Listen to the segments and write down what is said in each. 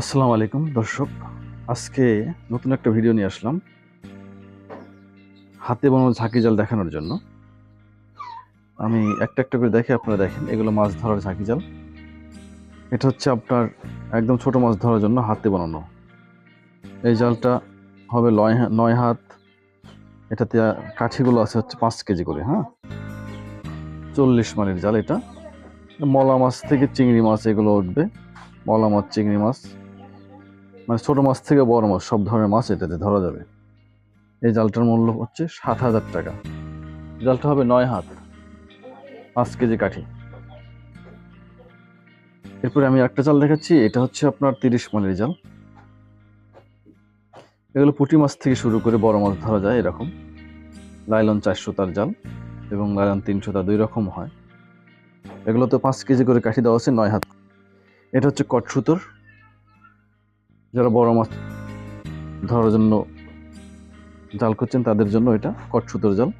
আসসালামু আলাইকুম, দর্শক। আজকে নতুন একটা ভিডিও নিয়ে আসলাম। হাতে বানানো ঝাঁকি জাল দেখানোর জন্য। আমি একটা একটা করে দেখে আপনারা দেখেন, এগুলো মাছ ধরার ঝাঁকি জাল। এটা হচ্ছে আপনার একদম ছোট মাছ ধরার জন্য হাতে বানানো। এই জালটা হবে নয় নয় হাত। এটাতে কাঠিগুলো আছে হচ্ছে পাঁচ কেজি করে হ্যাঁ? চল্লিশ মানের জাল এটা। মলা মাছ থেকে চিংড়ি মাছ এগুলো উঠবে। মলা মাছ, চিংড়ি মাছ। মানে ছোট মাছ থেকে বড় মাছ, সব ধরনের মাছ এটাতে ধরা যাবে। এই জালটার মূল্য হচ্ছে সাত হাজার টাকা। জালটা হবে নয় হাত, পাঁচ কেজি কাঠি। এরপরে আমি একটা জাল দেখাচ্ছি, এটা হচ্ছে আপনার তিরিশ মানের জাল। এগুলো পুঁটি মাছ থেকে শুরু করে বড় মাছ ধরা যায় এরকম। লাইলন চারশো তার জাল এবং লাইলন তিনশো তার দুই রকম হয়। এগুলো তো পাঁচ কেজি করে কাঠি দেওয়া আছে নয় হাত। এটা হচ্ছে কট সুতোর যারা বড় মাছ ধরার জন্য জাল করছেন তাদের জন্য এটা কট সুতোর জাল।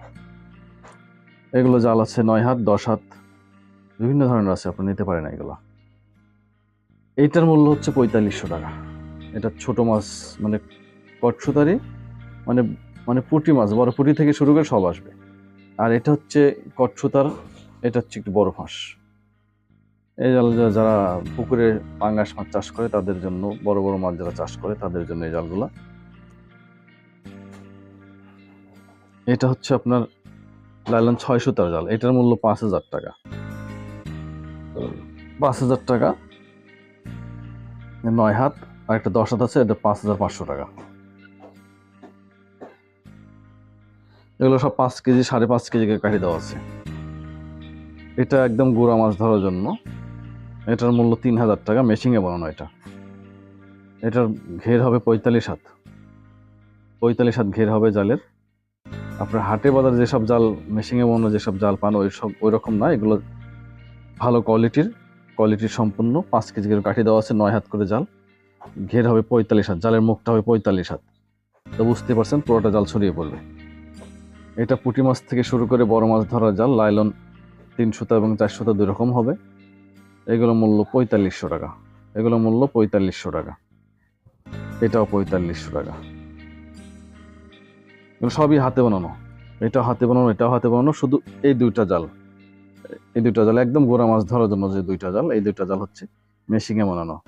এগুলো জাল আছে নয় হাত, দশ হাত, বিভিন্ন ধরনের আছে, আপনি নিতে পারেন এগুলো। এইটার মূল্য হচ্ছে পঁয়তাল্লিশশো টাকা। এটা ছোট মাছ মানে কট সুতারি মানে মানে পুঁটি মাছ, বড় পুঁটি থেকে শুরু করে সব আসবে। আর এটা হচ্ছে কট সুতার, এটা হচ্ছে একটু বড় ফাঁস। এই জাল যারা পুকুরে পাঙ্গাস মাছ চাষ করে, তাদের জন্য, বড় বড় মাছ যারা চাষ করে, তাদের জন্য এই জালগুলা। এটা হচ্ছে আপনার লাইলন ছয় তার জাল। এটার মূল্য পাঁচ হাজার টাকা। পাঁচ হাজার টাকা। নয় হাত। আর একটা দশ হাত আছে, এটা পাঁচ হাজার পাঁচশো টাকা। এগুলো সব পাঁচ কেজি, সাড়ে পাঁচ কেজি কাঠি দেওয়া আছে। এটা একদম গুড়া মাছ ধরার জন্য। এটার মূল্য তিন হাজার টাকা মেশিংয়ে বানানো এটা। এটার ঘের হবে পঁয়তাল্লিশ হাত। পঁয়তাল্লিশ হাত ঘের হবে জালের। আপনার হাটে বাজার যেসব জাল মেশিংয়ে বানানো যেসব জাল পান, ওই সব, ওই রকম না, এগুলো ভালো কোয়ালিটির কোয়ালিটির সম্পূর্ণ পাঁচ কেজি করে কাঠি দেওয়া আছে, নয় হাত করে জাল। ঘের হবে পঁয়তাল্লিশ হাত, জালের মুখটা হবে পঁয়তাল্লিশ হাত। তো বুঝতে পারছেন, পুরোটা জাল ছড়িয়ে পড়বে। এটা পুঁটি মাছ থেকে শুরু করে বড় মাছ ধরার জাল, লাইলন তিনশোটা এবং চারশোটা দুই রকম হবে। এগুলো মূল্য পঁয়তাল্লিশশো টাকা। এগুলো মূল্য পঁয়তাল্লিশশো টাকা। এটাও পঁয়তাল্লিশশো টাকা। সবই হাতে বানানো। এটাও হাতে বানানো, এটাও হাতে বানানো, শুধু এই দুইটা জাল। এই দুইটা জাল, একদম গোড়া মাছ ধরার জন্য যে দুইটা জাল, এই দুইটা জাল হচ্ছে মেশিংয়ে বানানো।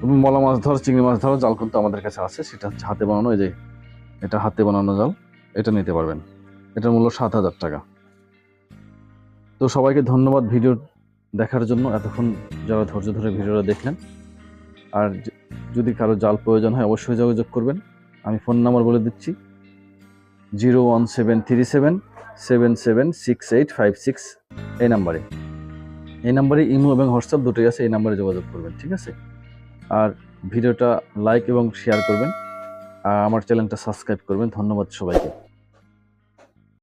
তুমি মলা মাছ ধর, চিংড়ি মাছ ধরো, জাল কিন্তু আমাদের কাছে আছে, সেটা হচ্ছে হাতে বানানো, এই যে এটা হাতে বানানো জাল, এটা নিতে পারবেন। এটার মূল্য সাত হাজার টাকা। তো সবাইকে ধন্যবাদ, ভিডিও দেখার জন্য এতক্ষণ যারা ধৈর্য ধরে ভিডিওটা দেখলেন। আর যদি কারও জাল প্রয়োজন হয় অবশ্যই যোগাযোগ করবেন। আমি ফোন নাম্বার বলে দিচ্ছি। Zero one seven three seven seven seven six eight five six এই নাম্বারে। এই নাম্বারে ইমো এবং হোয়াটসঅ্যাপ দুটোই আছে, এই নাম্বারে যোগাযোগ করবেন, ঠিক আছে? আর ভিডিওটা লাইক এবং শেয়ার করবেন। আর আমার চ্যানেলটা সাবস্ক্রাইব করবেন। ধন্যবাদ সবাইকে।